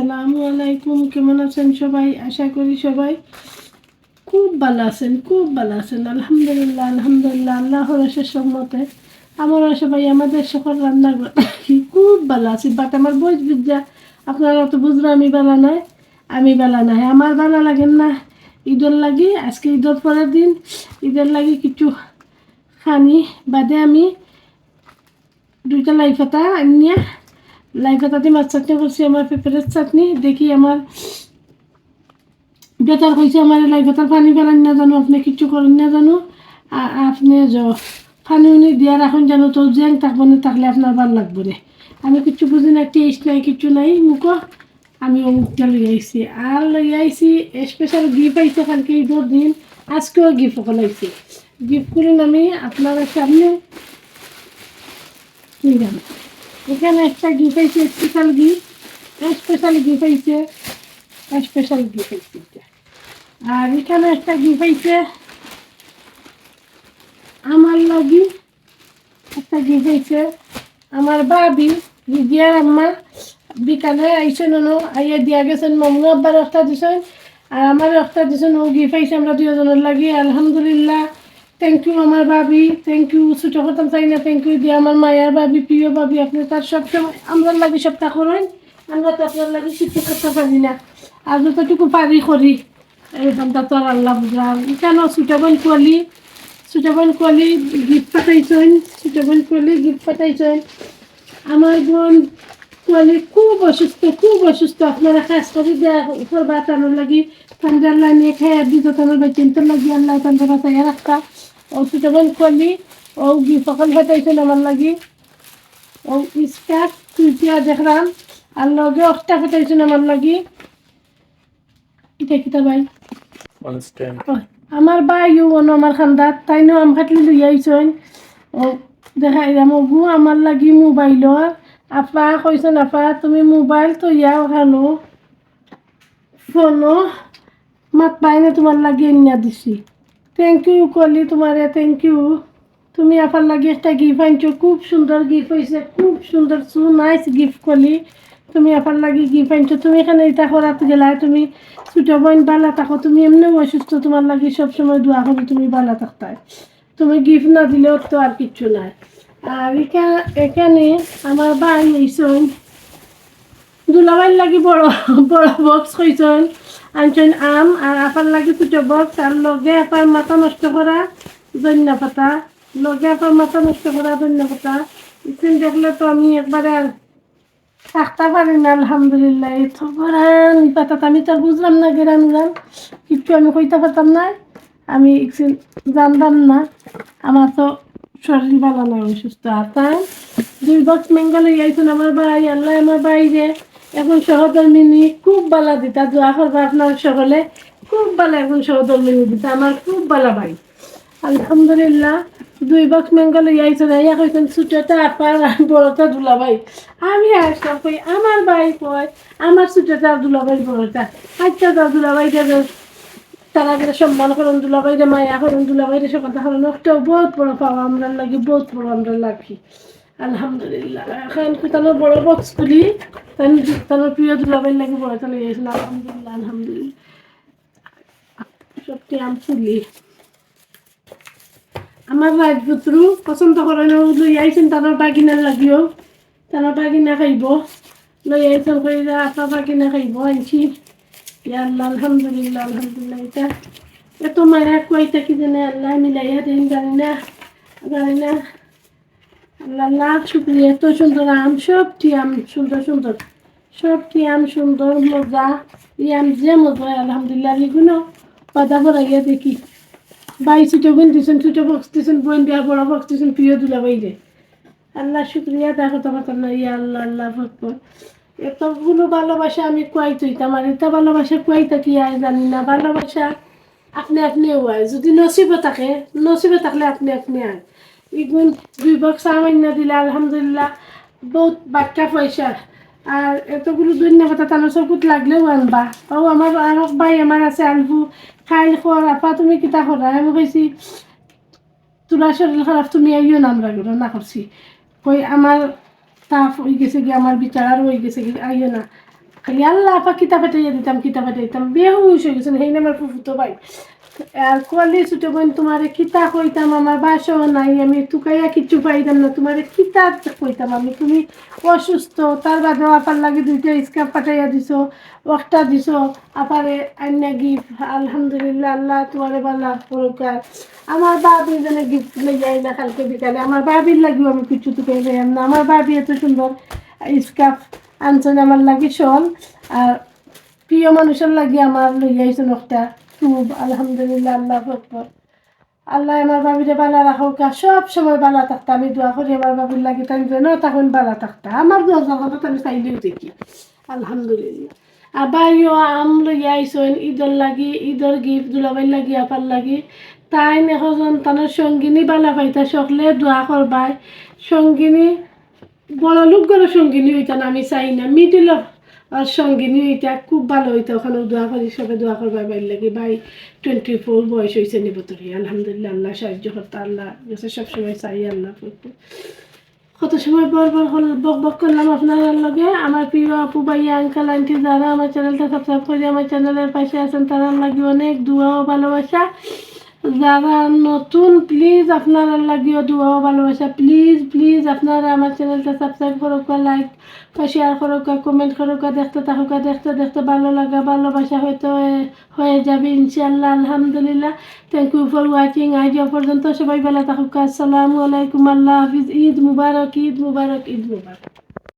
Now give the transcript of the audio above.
আসসালামু আলাইকুম, কেমন আছেন সবাই? আশা করি সবাই খুব ভালো আছেন, খুব ভালো আছেন। আলহামদুলিল্লাহ আলহামদুলিল্লাহ, আল্লাহর শেষ মতে। আমরা সবাই আমাদের সকল রান্না খুব ভালো আছি। বাট আমার বয়স বিদ্যা আপনারা তো বুঝলো আমি বেলা নাই, আমি বেলা নাই। আমার ভালো লাগেন না ঈদের লাগি, আজকে ঈদের পরের দিন। ঈদের লাগি কিছু খানি, বাদে আমি দুইটা লাই পাতা আনিয়া লাই পাতা দিয়ে মাছ চাটনি করছি আমার পেঁপের চাটনি, দেখি আমার বেতার কইছে, আমার লাই পাতার পানি ফেলান না জানো, আপনি কিচ্ছু করেন না জানো। আপনি পানি উনি দিয়া রাখুন জানো তো জ্যাং থাকব না, থাকলে আপনার ভালো লাগবে রে আমি কিচ্ছু বুঝি না টেস্ট নাই, কিচ্ছু নাই, মুখ। আমি অমুকটা লই আইছি। আর লই আইছি স্পেশাল গিফট আইছে কালকে ঈদের দিন আজকেও গিফট কলাইছি গিফট করুন আমি, আপনারা সামনে। এখানে একটা গিফট আইছে স্পেশাল গিফট স্পেশাল গিফট আইছে স্পেশাল গিফট এটা। আর এখানে একটা গিফট আইছে আমার লাগি, একটা গিফট আইছে আমার বাবি দিদিয়ার আম্মা, বিকালে আইসেন নো আইয়া দিয়া গেছেন, মামু আব্বার একটা দিছেন আর আমার একটা দিছেন ও গিফট আইছে আমরা দুজনের লাগি, আলহামদুলিল্লাহ থ্যাংক ইউ আমার ভাবি। থ্যাংক ইউ ছোটো কথা চাই না থ্যাংক ইউ দিয়ে আমার মায়ের ভাবি, প্রিয় ভাবি, আপনি তার সব সময় আমরা লাগি সবটা করেন। আমরা তো আপনার লাগি শিক্ষা করতে পারি না। আর যতটুকু পারি করি। এইখানটা তো আর আল্লাহ বুঝা কেন ছোটো বোন কোয়ালি? ছোটো বোন কোয়ালি গিফট পাঠাইছেন। ছোটো বোন কোয়ালি গিফট পাঠাইছেন। আমার বোন কোয়ালি খুব অসুস্থ খুব অসুস্থ। আপনারা কাজ করে দেয়া উপর বাতানোর লাগি। ঠান্ডার লাইনে খেয়ে দিত তানোর বাই চিন্তার লাগি আল্লাহ তান্ডা বাঁচাইয়া রাখতা। ও বোন কোয়ালি ও গি সকাল পাঠাইছেন আমার লাগি ও স্কার্ট তুলছিয়া দেখলাম আর লগে অষ্টা পাঠাইছেন আমার লাগি এটা কিতা ভাই আমার বাইও অন আমার খান্দাত তাই নো আম খাটলি লই আইছন ও দেখাইলাম ওগু আমার লাগি মোবাইলর আপা কইছেন আপা তুমি মোবাইল তো ইয়াও খানো ফোনো মাত পাই না তোমার লাগি এনিয়া দিছি থ্যাংক ইউ কলি তোমারে থ্যাংক ইউ তুমি আপার লাগি একটা গিফট আনছো, খুব সুন্দর গিফট হয়েছে, খুব সুন্দর সু নাইস গিফট কলি তুমি আপার লাগি গিফট আনছো, তুমি এখানে এটা করাত গেলা তুমি ছোটো বোন বালা থাকো, তুমি এমনিও অসুস্থ, তোমার লাগি সবসময় দোয়া করি, তুমি বালা থাকতাই তুমি গিফট না দিলেও তো আর কিচ্ছু নাই। আর এখা- এখানে আমার ভাই এইসন দুলাভাইর লাগি বড় বড় বক্স কইসন আনছেন আম আর আপার লাগি ছোটো বক্স আর লগে আপার মাথা নষ্ট করা ধন্য পাতা লগে আপার মাথা নষ্ট করা ধন্য পাতা ইসেন দেখলে তো আমি একবারে আর থাকতে পারি না, আলহামদুলিল্লাহ। এই তো গরান পাতাত আমি তো বুঝলাম না গেরান উড়ান কিচ্ছু আমি কইতে পারতাম না। আমি একদিন জানতাম না। আমার তো শরীর ভালো না অসুস্থ। আর তাই দুই বক্স মেঙ্গল হয়ে গেছেন আমার ভাই, আল্লাহ আমার বাইরে এখন সহধর্মিনী খুব ভালো দিতা। দোয়া করব আপনার সকলে খুব ভালো এখন সহধর্মিনী দিতা আমার খুব ভালো ভাই। আলহামদুলিল্লাহ, দুই বক্স মেঙ্গল ইয়াইছেন ইয়া কইছেন ছোটটা আপার বড়টা দুলাভাই আমি আসলাম কই, আমার ভাই কয়, আমার ছোটটা আর দুলাভাই বড়টা আচ্ছা দা দুলাভাই দেবে তারা যেটা সম্মান করেন দুলাভাইরে মায়া করেন দুলাভাইরে সে কথা করেন একটা বহুত বড় পাওয়া আমরা লাগি, বহুত বড় আমরা লাগি। আলহামদুলিল্লাহ। এখন তানোর বড় বক্স খুলি তানোর প্রিয় দুলাভাই লাগি বড় তাহলে গেছিলাম আলহামদুলিল্লাহ আলহামদুলিল্লাহ। সবটি আম ফুলি? আমার রাজপুত্রু পছন্দ করেন লই আইছেন, তানোর বাগিনার লাগিও। তানোর বাগিনা খাইব। লই আইছেন কইরা আপনার বাগিনা খাইব, আনছি। আল্লাহ, আলহামদুলিল্লাহ আলহামদুলিল্লাহ, এটা। এত মায়া কইতা কি জানে আল্লাহ মিলাইয়া দিন জানি না জানি না। আল্লাহ শুক্রিয়া। এত সুন্দর আম, সবটি আম সুন্দর সুন্দর। সবটি আম সুন্দর, মজা। ই আম যে মজা, আলহামদুলিল্লাহ এগুলো পাতা ভরাইয়া দেখি। বাই, ছোটো বোন দিছেন, ছোটো বক্স দিছেন, বোন দিয়া বড় বক্স দিছেন, প্রিয় দুলা বাইরে আল্লাহ, শুক্রিয়া, দেখো তোমার না ইয়া আল্লাহ আল্লাহ ভক্ত এতগুলো ভালোবাসা আমি কুয়াই তুইতাম আর এটা ভালোবাসা কুয়াইতা কি আয় জানি না। ভালোবাসা আপনি আপনি হয়। যদি নসিবে থাকে নসিবে থাকলে আপনি আপনি আয় ইগুন দুই বক্স সামান্য দিলে আলহামদুলিল্লাহ, বহুত বাক্কা পয়সা। আর এতগুলো ধন্যবাদ তানোর চকুত লাগলেও আনবা। ও আমার, আর ভাই আমার আছে, আলবু। খাইল খোয়ার আপা, তুমি কিতা করা আমি কইছি তোরা শরীর খারাপ তুমি আইও না আমরা গুলো না করছি কই আমার তাপ হয়ে গেছে কি আমার বিচার আর হয়ে গেছে কি আইও না। খালি আল্লাহ আপা কিতা পাঠাইয়া দিতাম কিতা পাঠাইতাম বেহুশ হয়ে গেছেন সেই নামের ফুফুতো ভাই। আর কোয়ালি ছোট বোন তোমারে কিতা কইতাম আমার বাসাও নাই, আমি তুকাইয়া কিচ্ছু পাইতাম না তোমারে কিতা কইতাম আমি। তুমি অসুস্থ তার বাদেও আপার লাগে দুইটা স্কাপ পাঠাইয়া দিছো একটা দিছো আপারে আন্যা গিফট, আলহামদুলিল্লাহ, আল্লাহ তোমারে বালা পুরস্কার আমার বাবি যেন গিফট লই যাই না কালকে বিকালে আমার বাবির লাগিও আমি কিছু তুকাই যাইম না। আমার বাবি এত সুন্দর স্কার্ফ আনছেন আমার লাগি শল আর প্রিয় মানুষের লাগি আমার লই আইছেন একটা খুব আলহামদুলিল্লাহ, আল্লাহ আকবর। আল্লাহ আমার বাবিরে বালা রাখুক সব সময় বালা থাকতা, আমি দোয়া করি আমার বাবির লাগি তাই যেন তখন বালা থাকতা। আমার দোয়া জগত আমি চাইলেও দেখি, আলহামদুলিল্লাহ। আবাইও আম লই আইসন ঈদর লাগি, ঈদর গিফট দুলাবাই লাগি, আপার লাগি। তাই এখন তানোর সঙ্গিনী বালা পাইতা, সকলে দোয়া করবাই। সঙ্গিনী বড় লোক গেলে সঙ্গিনী হইতাম আমি চাই না। মিডিল সঙ্গিনী হইতা খুব ভালো হইতো। ওখানে দোয়া করি সবে দোয়া করবার বাইর লাগে। ভাই টোয়েন্টি ফোর বয়স হয়েছে নিবতরি। আলহামদুলিল্লাহ, আল্লাহ সাহায্য করতে, আল্লাহ গেছে সবসময় চাই, আল্লাহ কত সময় বর বর হল, বক বক করলাম আপনার লগে। আমার প্রিয় আপু, ভাইয়া আঙ্কাল আন্টি যারা আমার চ্যানেলটা সাবস্ক্রাইব করে আমার চ্যানেলের পাশে আছেন তারা লাগে অনেক দোয়া ও ভালোবাসা। যারা নতুন প্লিজ আপনারা লাগিও, দোয়া ভালোবাসা। প্লিজ প্লিজ আপনারা আমার চ্যানেলটা সাবস্ক্রাইব করুক লাইক বা শেয়ার করুক কমেন্ট করুক, দেখতে থাকুক, দেখতে দেখতে ভালো লাগা, ভালোবাসা হয়তো হয়ে- যাবে ইনশাল্লাহ আলহামদুলিল্লাহ। থ্যাংক ইউ ফর ওয়াচিং আজ পর্যন্ত সবাই ভালো থাকুক। আসসালামু আলাইকুম, আল্লাহ হাফিজ, ঈদ মুবারক ঈদ মুবারক ঈদ মুবারক।